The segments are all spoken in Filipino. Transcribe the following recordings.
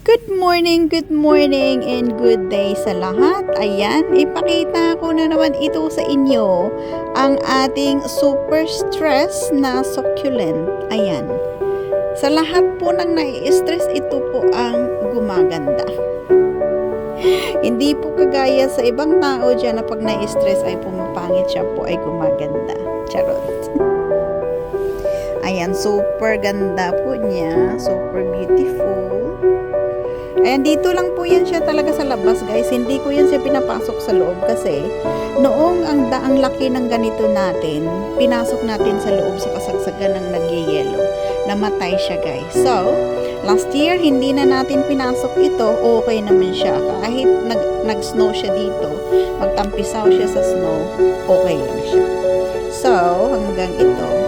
Good morning, good morning, and good day sa lahat. Ayan, ipakita ko na naman ito sa inyo ang ating super stress na succulent. Ayan. Sa lahat po ng nai-stress, ito po ang gumaganda. Hindi po kagaya sa ibang tao dyan na pag nai-stress ay pumapangit siya po ay gumaganda. Charot. Ayan, super ganda po niya. Super. Ayan, dito lang po yan siya talaga sa labas, guys. Hindi ko yan siya pinapasok sa loob kasi noong ang daang laki ng ganito natin, pinasok natin sa loob sa kasagsagan ng nagyayelo. Namatay siya, guys. So, last year, hindi na natin pinasok ito. Okay naman siya. Kahit nag, nag-snow siya dito, magtampisaw siya sa snow, okay lang siya. So, hanggang ito.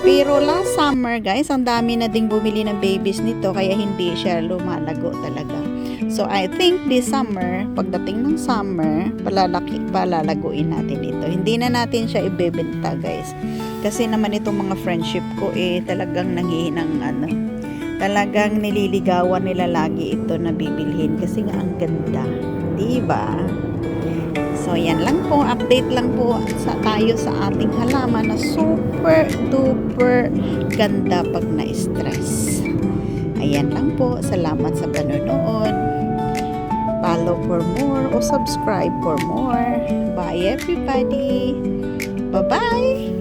Pero last summer, guys, ang dami na ding bumili ng babies nito kaya hindi siya lumalago talaga. So, I think this summer, pagdating ng summer, palalaki, palalaguin natin ito. Hindi na natin siya ibebenta, guys. Kasi naman itong mga friendship ko, eh, talagang nanghihinang ano, talagang nililigawan nila lagi ito na bibilhin kasi nga ang ganda. Diba? So, yan lang po. Update lang po sa tayo sa ating halaman na super duper ganda pag na-stress. Ayan lang po. Salamat sa panonood. Follow for more o subscribe for more. Bye everybody. Bye-bye.